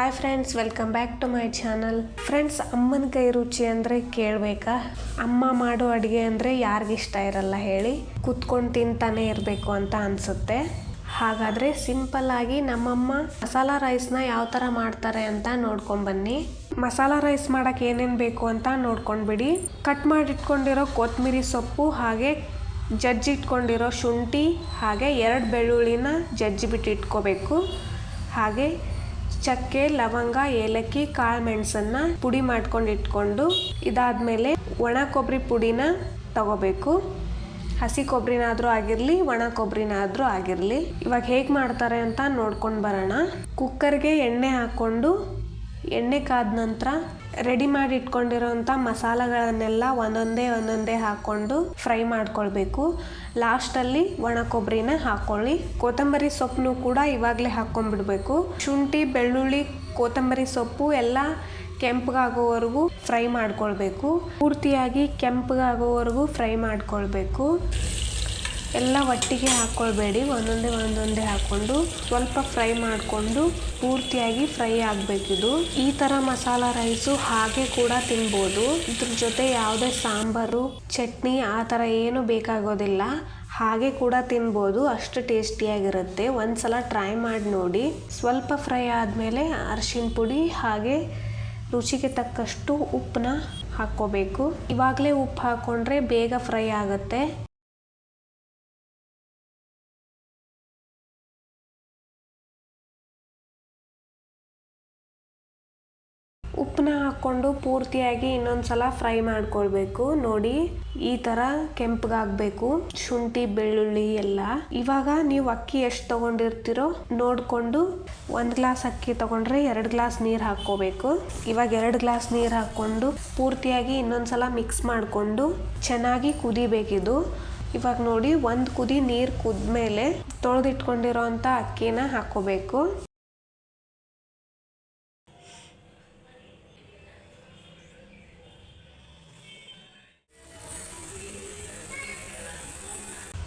Hi friends welcome back to my channel friends ಅಮ್ಮನ ಕೈ ರುಚಿ ಅಂದರೆ ಕೇಳಬೇಕಾ? ಅಮ್ಮ ಮಾಡೋ ಅಡುಗೆ ಅಂದರೆ ಯಾರಿಗಿಷ್ಟ ಇರಲ್ಲ ಹೇಳಿ. ಕುತ್ಕೊಂಡು ತಿಂತಾನೆ ಇರಬೇಕು ಅಂತ ಅನಿಸುತ್ತೆ. ಹಾಗಾದರೆ ಸಿಂಪಲ್ಲಾಗಿ ನಮ್ಮಮ್ಮ ಮಸಾಲ ರೈಸ್ನ ಯಾವ ಥರ ಮಾಡ್ತಾರೆ ಅಂತ ನೋಡ್ಕೊಂಬನ್ನಿ ಮಸಾಲ ರೈಸ್ ಮಾಡೋಕ್ಕೆ ಏನೇನು ಬೇಕು ಅಂತ ನೋಡ್ಕೊಂಡ್ಬಿಡಿ ಕಟ್ ಮಾಡಿಟ್ಕೊಂಡಿರೋ ಕೊತ್ತಂಬರಿ ಸೊಪ್ಪು ಹಾಗೆ ಜಜ್ಜಿಟ್ಕೊಂಡಿರೋ ಶುಂಠಿ ಹಾಗೆ ಎರಡು ಬೆಳ್ಳುಳ್ಳಿನ ಜಜ್ಜಿ ಇಟ್ಕೋಬೇಕು. ಹಾಗೆ ಚಕ್ಕೆ, ಲವಂಗ, ಏಲಕ್ಕಿ, ಕಾಳು ಮೆಣಸನ್ನು ಪುಡಿ ಮಾಡ್ಕೊಂಡು ಇಟ್ಕೊಂಡು ಇದಾದಮೇಲೆ ಒಣ ಕೊಬ್ಬರಿ ಪುಡಿನ ತಗೋಬೇಕು. ಹಸಿ ಕೊಬ್ಬರಿನಾದರೂ ಆಗಿರಲಿ, ಒಣ ಕೊಬ್ಬರಿನಾದರೂ ಆಗಿರಲಿ. ಇವಾಗ ಹೇಗೆ ಮಾಡ್ತಾರೆ ಅಂತ ನೋಡ್ಕೊಂಡು ಬರೋಣ. ಕುಕ್ಕರ್ಗೆ ಎಣ್ಣೆ ಹಾಕ್ಕೊಂಡು ಎಣ್ಣೆ ಕಾದ ನಂತರ ರೆಡಿ ಮಾಡಿ ಇಟ್ಕೊಂಡಿರೋಂಥ ಮಸಾಲೆಗಳನ್ನೆಲ್ಲ ಒಂದೊಂದೇ ಒಂದೊಂದೇ ಹಾಕ್ಕೊಂಡು ಫ್ರೈ ಮಾಡ್ಕೊಳ್ಬೇಕು. ಲಾಸ್ಟಲ್ಲಿ ಒಣ ಕೊಬ್ಬರಿನ ಹಾಕ್ಕೊಳ್ಳಿ ಕೊತ್ತಂಬರಿ ಸೊಪ್ಪನ್ನು ಕೂಡ ಇವಾಗಲೇ ಹಾಕ್ಕೊಂಡ್ಬಿಡ್ಬೇಕು. ಶುಂಠಿ, ಬೆಳ್ಳುಳ್ಳಿ, ಕೊತ್ತಂಬರಿ ಸೊಪ್ಪು ಎಲ್ಲ ಕೆಂಪಗಾಗೋವರೆಗೂ ಫ್ರೈ ಮಾಡ್ಕೊಳ್ಬೇಕು. ಪೂರ್ತಿಯಾಗಿ ಕೆಂಪಗಾಗೋವರೆಗೂ ಫ್ರೈ ಮಾಡ್ಕೊಳ್ಬೇಕು. ಎಲ್ಲ ಒಟ್ಟಿಗೆ ಹಾಕ್ಕೊಳ್ಬೇಡಿ ಒಂದೊಂದೇ ಒಂದೊಂದೇ ಹಾಕ್ಕೊಂಡು ಸ್ವಲ್ಪ ಫ್ರೈ ಮಾಡಿಕೊಂಡು ಪೂರ್ತಿಯಾಗಿ ಫ್ರೈ ಆಗಬೇಕಿದು. ಈ ಥರ ಮಸಾಲ ರೈಸು ಹಾಗೆ ಕೂಡ ತಿನ್ಬೋದು. ಇದ್ರ ಜೊತೆ ಯಾವುದೇ ಸಾಂಬಾರು, ಚಟ್ನಿ ಆ ಥರ ಏನು ಬೇಕಾಗೋದಿಲ್ಲ. ಹಾಗೆ ಕೂಡ ತಿನ್ಬೋದು. ಅಷ್ಟು ಟೇಸ್ಟಿಯಾಗಿರುತ್ತೆ. ಒಂದ್ಸಲ ಟ್ರೈ ಮಾಡಿ ನೋಡಿ. ಸ್ವಲ್ಪ ಫ್ರೈ ಆದಮೇಲೆ ಅರಿಶಿನ ಪುಡಿ ಹಾಗೆ ರುಚಿಗೆ ತಕ್ಕಷ್ಟು ಉಪ್ಪನ್ನ ಹಾಕ್ಕೋಬೇಕು. ಇವಾಗಲೇ ಉಪ್ಪು ಹಾಕ್ಕೊಂಡ್ರೆ ಬೇಗ ಫ್ರೈ ಆಗುತ್ತೆ. ಉಪ್ಪನ್ನ ಹಾಕ್ಕೊಂಡು ಪೂರ್ತಿಯಾಗಿ ಇನ್ನೊಂದು ಸಲ ಫ್ರೈ ಮಾಡ್ಕೊಳ್ಬೇಕು. ನೋಡಿ, ಈ ಥರ ಕೆಂಪಗಾಗಬೇಕು. ಶುಂಠಿ, ಬೆಳ್ಳುಳ್ಳಿ ಎಲ್ಲ. ಇವಾಗ ನೀವು ಅಕ್ಕಿ ಎಷ್ಟು ತೊಗೊಂಡಿರ್ತೀರೋ ನೋಡಿಕೊಂಡು ಒಂದು ಗ್ಲಾಸ್ ಅಕ್ಕಿ ತಗೊಂಡ್ರೆ ಎರಡು ಗ್ಲಾಸ್ ನೀರು ಹಾಕ್ಕೋಬೇಕು. ಇವಾಗ ಎರಡು ಗ್ಲಾಸ್ ನೀರು ಹಾಕ್ಕೊಂಡು ಪೂರ್ತಿಯಾಗಿ ಇನ್ನೊಂದು ಸಲ ಮಿಕ್ಸ್ ಮಾಡಿಕೊಂಡು ಚೆನ್ನಾಗಿ ಕುದಿಬೇಕಿದು. ಇವಾಗ ನೋಡಿ, ಒಂದು ಕುದಿ ನೀರು ಕುದ್ಮೇಲೆ ತೊಳೆದಿಟ್ಕೊಂಡಿರೋ ಅಂಥ ಅಕ್ಕಿನ ಹಾಕ್ಕೋಬೇಕು.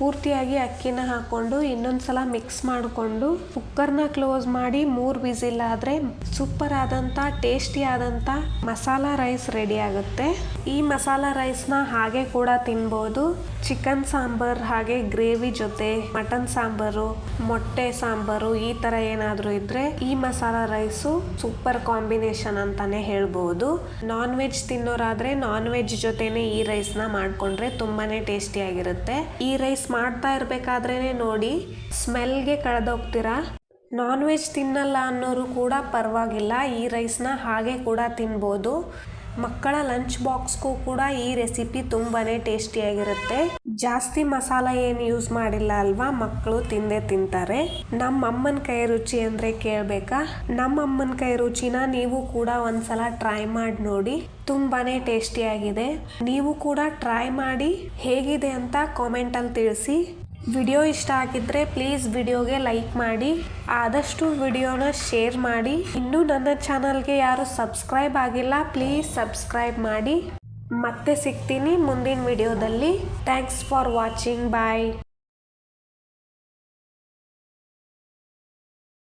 ಪೂರ್ತಿಯಾಗಿ ಅಕ್ಕಿನ ಹಾಕ್ಕೊಂಡು ಇನ್ನೊಂದು ಸಲ ಮಿಕ್ಸ್ ಮಾಡಿಕೊಂಡು ಕುಕ್ಕರ್ನ ಕ್ಲೋಸ್ ಮಾಡಿ ಮೂರು ವಿಸಿಲ್ ಆದರೆ ಸೂಪರ್ ಆದಂಥ ಟೇಸ್ಟಿ ಆದಂಥ ಮಸಾಲ ರೈಸ್ ರೆಡಿ ಆಗುತ್ತೆ. ಈ ಮಸಾಲ ರೈಸ್ನ ಹಾಗೆ ಕೂಡ ತಿನ್ಬೋದು. ಚಿಕನ್ ಸಾಂಬಾರ್ ಹಾಗೆ ಗ್ರೇವಿ ಜೊತೆ ಮಟನ್ ಸಾಂಬಾರು, ಮೊಟ್ಟೆ ಸಾಂಬಾರು ಈ ಥರ ಏನಾದರೂ ಇದ್ದರೆ ಈ ಮಸಾಲ ರೈಸು ಸೂಪರ್ ಕಾಂಬಿನೇಷನ್ ಅಂತಾನೆ ಹೇಳ್ಬೋದು. ನಾನ್ ವೆಜ್ ತಿನ್ನೋರಾದರೆ ನಾನ್ ವೆಜ್ ಜೊತೆನೆ ಈ ರೈಸ್ನ ಮಾಡಿಕೊಂಡ್ರೆ ತುಂಬಾ ಟೇಸ್ಟಿಯಾಗಿರುತ್ತೆ ಈ ರೈಸ್ ಮಾಡ್ತಾ ಇರಬೇಕಾದ್ರೇ ನೋಡಿ, ಸ್ಮೆಲ್ಗೆ ಕಳೆದೋಗ್ತೀರಾ. ನಾನ್ ವೆಜ್ ತಿನ್ನಲ್ಲ ಅನ್ನೋರು ಕೂಡ ಪರವಾಗಿಲ್ಲ, ಈ ರೈಸ್ನ ಹಾಗೆ ಕೂಡ ತಿನ್ಬೋದು. ಮಕ್ಕಳ ಲಂಚ್ ಬಾಕ್ಸ್ಗೂ ಕೂಡ ಈ ರೆಸಿಪಿ ತುಂಬಾ ಟೇಸ್ಟಿಯಾಗಿರುತ್ತೆ ಜಾಸ್ತಿ ಮಸಾಲ ಏನು ಯೂಸ್ ಮಾಡಿಲ್ಲ ಅಲ್ವಾ? ಮಕ್ಕಳು ತಿಂದೇ ತಿಂತಾರೆ. ನಮ್ಮ ಅಮ್ಮನ ಕೈ ರುಚಿ ಅಂದರೆ ಕೇಳಬೇಕಾ? ನಮ್ಮ ಅಮ್ಮನ ಕೈ ರುಚಿನ ನೀವು ಕೂಡ ಒಂದ್ಸಲ ಟ್ರೈ ಮಾಡಿ ನೋಡಿ. ತುಂಬಾನೇ ಟೇಸ್ಟಿಯಾಗಿದೆ ನೀವು ಕೂಡ ಟ್ರೈ ಮಾಡಿ ಹೇಗಿದೆ ಅಂತ ಕಾಮೆಂಟಲ್ಲಿ ತಿಳಿಸಿ. ವಿಡಿಯೋ ಇಷ್ಟ ಆಗಿದ್ದರೆ ಪ್ಲೀಸ್ ವಿಡಿಯೋಗೆ ಲೈಕ್ ಮಾಡಿ, ಆದಷ್ಟು ವಿಡಿಯೋನ ಶೇರ್ ಮಾಡಿ. ಇನ್ನೂ ನನ್ನ ಚಾನಲ್ಗೆ ಯಾರು ಸಬ್ಸ್ಕ್ರೈಬ್ ಆಗಿಲ್ಲ ಪ್ಲೀಸ್ ಸಬ್ಸ್ಕ್ರೈಬ್ ಮಾಡಿ. ಮತ್ತೆ ಸಿಗ್ತೀನಿ ಮುಂದಿನ ವಿಡಿಯೋದಲ್ಲಿ. Thanks for watching bye